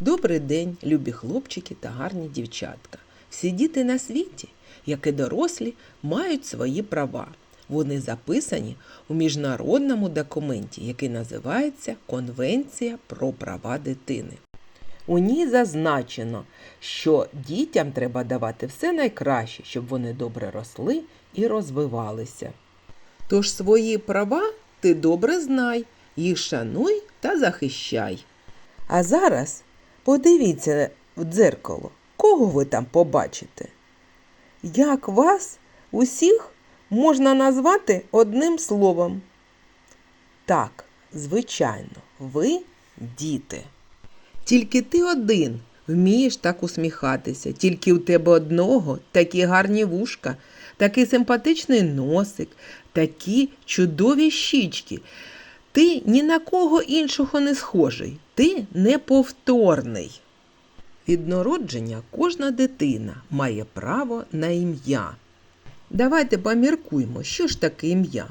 Добрий день, любі хлопчики та гарні дівчатка. Всі діти на світі, як і дорослі, мають свої права. Вони записані у міжнародному документі, який називається Конвенція про права дитини. У ній зазначено, що дітям треба давати все найкраще, щоб вони добре росли і розвивалися. Тож свої права ти добре знай, їх шануй та захищай. А зараз подивіться в дзеркало, кого ви там побачите. Як вас усіх можна назвати одним словом? Так, звичайно, ви діти. Тільки ти один вмієш так усміхатися, тільки у тебе одного такі гарні вушка, такий симпатичний носик, такі чудові щічки. Ти ні на кого іншого не схожий, ти неповторний. Від народження кожна дитина має право на ім'я. Давайте поміркуємо, що ж таке ім'я.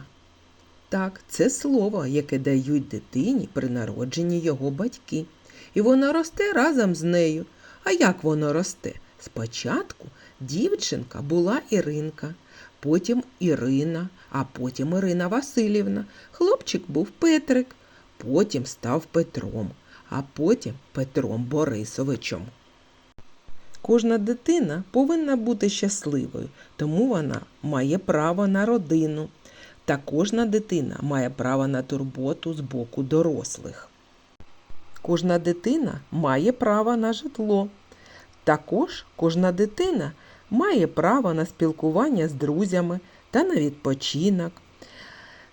Так, це слово, яке дають дитині при народженні його батьки. І воно росте разом з нею. А як воно росте? Спочатку дівчинка була Іринка, потім Ірина, а потім Ірина Васильівна. Хлопчик був Петрик, потім став Петром, а потім Петром Борисовичем. Кожна дитина повинна бути щасливою, тому вона має право на родину. Та кожна дитина має право на турботу з боку дорослих. Кожна дитина має право на житло. Також кожна дитина має право на спілкування з друзями та на відпочинок.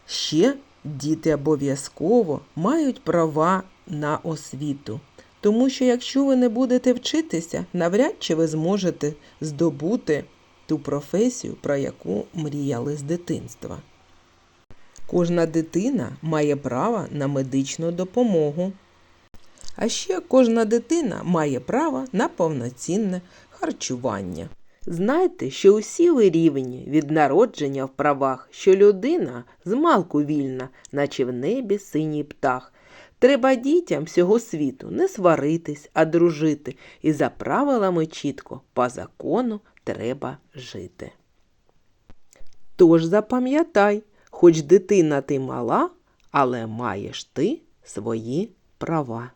Ще діти обов'язково мають права на освіту. Тому що якщо ви не будете вчитися, навряд чи ви зможете здобути ту професію, про яку мріяли з дитинства. Кожна дитина має право на медичну допомогу. А ще кожна дитина має право на повноцінне харчування. Знайте, що усі ви рівні від народження в правах, що людина змалку вільна, наче в небі синій птах. Треба дітям всього світу не сваритись, а дружити, і за правилами чітко, по закону треба жити. Тож запам'ятай, хоч дитина ти мала, але маєш ти свої права.